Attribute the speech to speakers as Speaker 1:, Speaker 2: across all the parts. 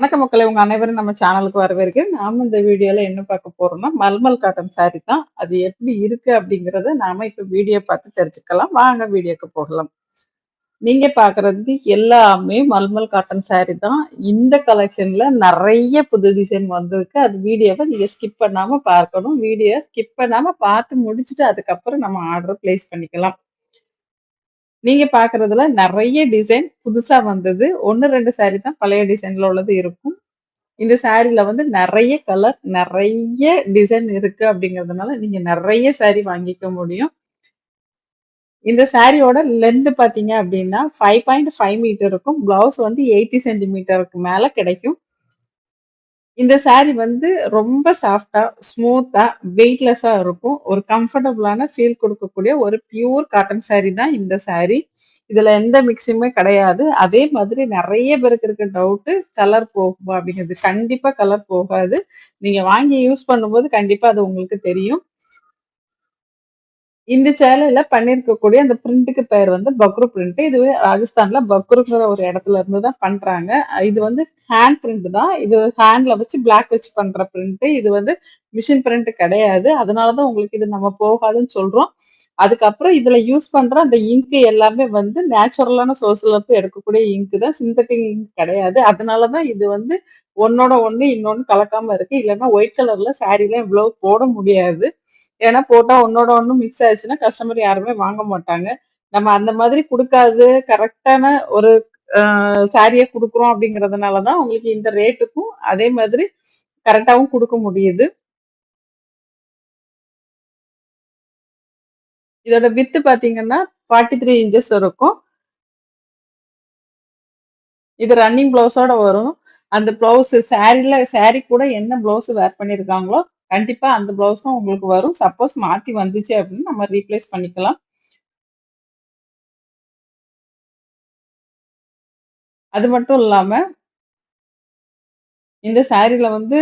Speaker 1: வணக்க மக்களை உங்க அனைவரும் நம்ம சேனலுக்கு வரவேற்கிறேன். நாம இந்த வீடியோல என்ன பார்க்க போறோம்னா மல்மல் காட்டன் சாரி தான். அது எப்படி இருக்கு அப்படிங்கறத நாம இப்ப வீடியோ பார்த்து தெரிஞ்சுக்கலாம். வாங்க வீடியோக்கு போகலாம். நீங்க பாக்குறது எல்லாமே மல்மல் காட்டன் சாரி தான். இந்த கலெக்ஷன்ல நிறைய புது டிசைன் வந்திருக்கு. அது வீடியோவை நீங்க ஸ்கிப் பண்ணாம பார்க்கணும். வீடியோ ஸ்கிப் பண்ணாம பார்த்து முடிச்சுட்டு அதுக்கப்புறம் நம்ம ஆர்டர் பிளேஸ் பண்ணிக்கலாம். நீங்க பாக்குறதுல நிறைய டிசைன் புதுசா வந்தது. ஒன்னு ரெண்டு சாரி தான் பழைய டிசைன்ல உள்ளது இருக்கும். இந்த சாரீல வந்து நிறைய கலர் நிறைய டிசைன் இருக்கு அப்படிங்கறதுனால நீங்க நிறைய சாரி வாங்கிக்க முடியும். இந்த சாரியோட லென்த் பாத்தீங்க அப்படின்னா ஃபைவ் பாயிண்ட் ஃபைவ் மீட்டர் இருக்கும். பிளவுஸ் வந்து எயிட்டி சென்டிமீட்டருக்கு மேல கிடைக்கும். இந்த saree வந்து ரொம்ப சாஃப்டா ஸ்மூத்தா வெயிட்லெஸ்ஸா இருக்கும். ஒரு கம்ஃபர்டபுளான ஃபீல் கொடுக்கக்கூடிய ஒரு பியூர் காட்டன் saree தான் இந்த saree. இதுல எந்த மிக்ஸுமே கிடையாது. அதே மாதிரி நிறைய பேருக்கு இருக்க டவுட்டு கலர் போகுமா அப்படிங்கிறது கண்டிப்பா கலர் போகாது. நீங்க வாங்கி யூஸ் பண்ணும்போது கண்டிப்பா அது உங்களுக்கு தெரியும். இந்த சேலையில பண்ணிருக்கக்கூடிய அந்த பிரிண்ட்டுக்கு பெயர் வந்து பக்ரு பிரிண்ட் இது ராஜஸ்தான்ல பக்ருங்கிற ஒரு இடத்துல இருந்து தான் பண்றாங்க. இது வந்து ஹேண்ட் பிரிண்ட் தான். இது ஹேண்ட்ல வச்சு பிளாக் வச்சு பண்ற பிரிண்ட் இது வந்து மிஷின் பிரிண்ட் கிடையாது. அதனாலதான் உங்களுக்கு இது நம்ம போகாதுன்னு சொல்றோம். அதுக்கப்புறம் இதுல யூஸ் பண்ற அந்த இங்கு எல்லாமே வந்து நேச்சுரலான சோர்ஸ்ல இருந்து எடுக்கக்கூடிய இங்க் தான். சிந்தட்டிக் இங்க் கிடையாது. அதனாலதான் இது வந்து ஒன்னோட ஒண்ணு இன்னொன்னு கலக்காம இருக்கு. இல்லைன்னா ஒயிட் கலர்ல சாரீல இவ்வளவு போட முடியாது. ஏன்னா போட்டா ஒன்னோட ஒண்ணு மிக்ஸ் ஆயிடுச்சுன்னா கஸ்டமர் யாருமே வாங்க மாட்டாங்க. நம்ம அந்த மாதிரி கொடுக்காது. கரெக்டான ஒரு சாரியை கொடுக்குறோம் அப்படிங்கறதுனாலதான் உங்களுக்கு இந்த ரேட்டுக்கும் அதே மாதிரி கரெக்டாகவும் கொடுக்க முடியுது. இதோட வித்து பாத்தீங்கன்னா ஃபார்ட்டி த்ரீ இன்ச்சஸ் இருக்கும். இது ரன்னிங் பிளவுஸோட வரும். அந்த பிளவுஸ் சாரில சாரி கூட என்ன பிளவுஸ் வேர் பண்ணிருக்காங்களோ கண்டிப்பா அந்த பிளவுஸ் தான் உங்களுக்கு வரும். சப்போஸ் மாத்தி வந்துச்சு அப்படின்னு நம்ம ரீப்ளேஸ் பண்ணிக்கலாம். அது மட்டும் இல்லாம இந்த சாரீல வந்து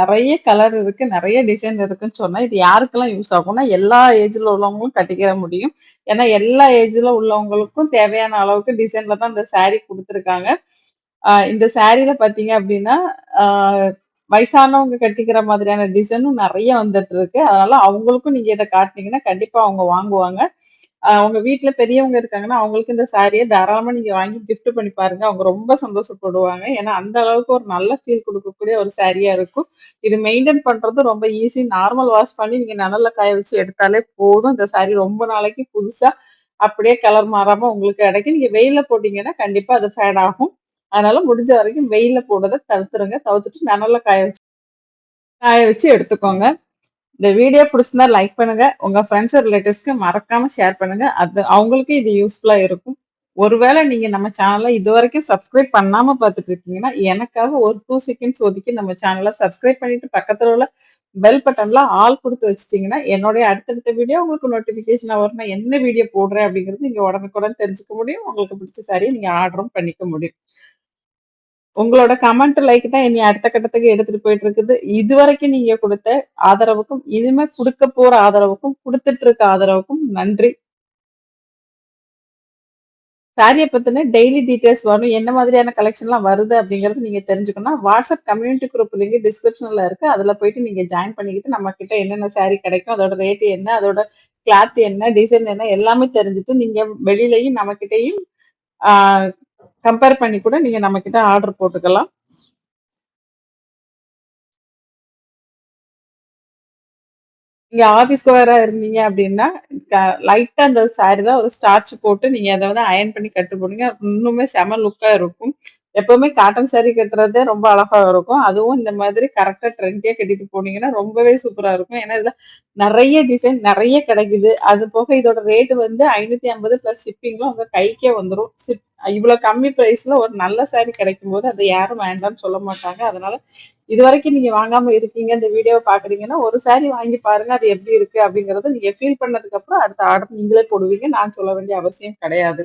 Speaker 1: நிறைய கலர் இருக்கு நிறைய டிசைன் இருக்குன்னு சொன்னா இது யாருக்கெல்லாம் யூஸ் ஆகும்னா எல்லா ஏஜ்ல உள்ளவங்களும் கட்டிக்கிற முடியும். ஏன்னா எல்லா ஏஜ்ல உள்ளவங்களுக்கும் தேவையான அளவுக்கு டிசைன்ல தான் இந்த சாரீ கொடுத்துருக்காங்க. இந்த சாரீல பாத்தீங்க அப்படின்னா வயசானவங்க கட்டிக்கிற மாதிரியான டிசைனும் நிறைய வந்துட்டு இருக்கு. அதனால அவங்களுக்கும் நீங்க இதை காட்டுனீங்கன்னா கண்டிப்பா அவங்க வாங்குவாங்க. அவங்க வீட்டுல பெரியவங்க இருக்காங்கன்னா அவங்களுக்கு இந்த சாரியை தாராளமா நீங்க வாங்கி கிஃப்ட் பண்ணி பாருங்க. அவங்க ரொம்ப சந்தோஷப்படுவாங்க. ஏன்னா அந்த அளவுக்கு ஒரு நல்ல ஃபீல் கொடுக்கக்கூடிய ஒரு சாரியா இருக்கும். இது மெயின்டைன் பண்றது ரொம்ப ஈஸி நார்மல் வாஷ் பண்ணி நீங்க நல்ல காய வச்சு எடுத்தாலே போதும். இந்த சாரி ரொம்ப நாளைக்கு புதுசா அப்படியே கலர் மாறாம உங்களுக்கு கிடைக்கும் நீங்க வெயில போட்டீங்கன்னா கண்டிப்பா அது ஃபேட் ஆகும். அதனால முடிஞ்ச வரைக்கும் வெயில போடுறதை தவிர்த்துருங்க. தவிர்த்துட்டு நிழல்ல காய வச்சு காய வச்சு எடுத்துக்கோங்க. இந்த வீடியோ பிடிச்சிருந்தா லைக் பண்ணுங்க. உங்க ஃப்ரெண்ட்ஸ் ரிலேட்டிவ்ஸ்க்கு மறக்காம ஷேர் பண்ணுங்க. அது அவங்களுக்கு இது யூஸ்ஃபுல்லா இருக்கும். ஒருவேளை நீங்க நம்ம சேனலை இது வரைக்கும் சப்ஸ்கிரைப் பண்ணாம பார்த்துட்டு இருக்கீங்கன்னா எனக்காக ஒரு டூ செகண்ட்ஸ் ஒதுக்கி நம்ம சேனலை சப்ஸ்கிரைப் பண்ணிட்டு பக்கத்துல உள்ள பெல் பட்டன்ல ஆல் கொடுத்து வச்சிட்டீங்கன்னா என்னுடைய அடுத்தடுத்த வீடியோ உங்களுக்கு நோட்டிபிகேஷன் வரும் என்ன வீடியோ போடுறேன் அப்படிங்கிறது நீங்க உடனுக்குடன் தெரிஞ்சுக்க முடியும். உங்களுக்கு பிடிச்ச சாரியை நீங்க ஆர்டரும் பண்ணிக்க முடியும். உங்களோட கமெண்ட் லைக் தான் என்னை அடுத்த கட்டத்துக்கு எடுத்துட்டு போயிட்டு இருக்குது. இது வரைக்கும் நீங்க கொடுத்த ஆதரவுக்கும் இனிமே கொடுக்க போற ஆதரவுக்கும் கொடுத்துட்டு இருக்க ஆதரவுக்கும் நன்றி. சாரியை பத்தின டெய்லி டீடைல்ஸ் வரும் என்ன மாதிரியான கலெக்ஷன்லாம் வருது அப்படிங்கறது நீங்க தெரிஞ்சுக்கணும். வாட்ஸ்அப் கம்யூனிட்டி குரூப் லிங்க் டிஸ்கிரிப்ஷன்ல இருக்கு. அதுல போயிட்டு நீங்க ஜாயின் பண்ணிக்கிட்டு நம்ம கிட்ட என்னென்ன சாரி கிடைக்கும் அதோட ரேட் என்ன அதோட கிளாத் என்ன டிசைன் என்ன எல்லாமே தெரிஞ்சுட்டு நீங்க வெளியிலையும் நம்ம கிட்டயும் கம்பேர் பண்ணி கூட நீங்க நம்ம கிட்ட ஆர்டர் போட்டுக்கலாம். நீங்க ஆபீஸ் வேற இருந்தீங்க அப்படின்னா லைட்டா அந்த சாரி தான் ஒரு ஸ்டார்ச் போட்டு நீங்க அதை வந்து அயன் பண்ணி கட்டு போடுங்க. இன்னுமே செம லுக்கா இருக்கும். எப்பவுமே காட்டன் சாரி கட்டுறதே ரொம்ப அழகா இருக்கும். அதுவும் இந்த மாதிரி கரெக்டா ட்ரெண்டியா கட்டிட்டு போனீங்கன்னா ரொம்பவே சூப்பரா இருக்கும். ஏன்னா இதுல நிறைய டிசைன் நிறைய கிடைக்குது. அது போக இதோட ரேட் வந்து ஐநூத்தி ஐம்பது பிளஸ் ஷிப்பிங்ல உங்க கைக்கே வந்துடும் இவ்வளவு கம்மி பிரைஸ்ல ஒரு நல்ல சாரி கிடைக்கும் போது அதை யாரும் வேண்டாம்னு சொல்ல மாட்டாங்க. அதனால இது வரைக்கும் நீங்க வாங்காம இருக்கீங்க இந்த வீடியோவை பாக்குறீங்கன்னா ஒரு சாரி வாங்கி பாருங்க அது எப்படி இருக்கு அப்படிங்கறத நீங்க ஃபீல் பண்ணதுக்கு அப்புறம் அடுத்த ஆர்டர் நீங்களே போடுவீங்க. நான் சொல்ல வேண்டிய அவசியம் கிடையாது.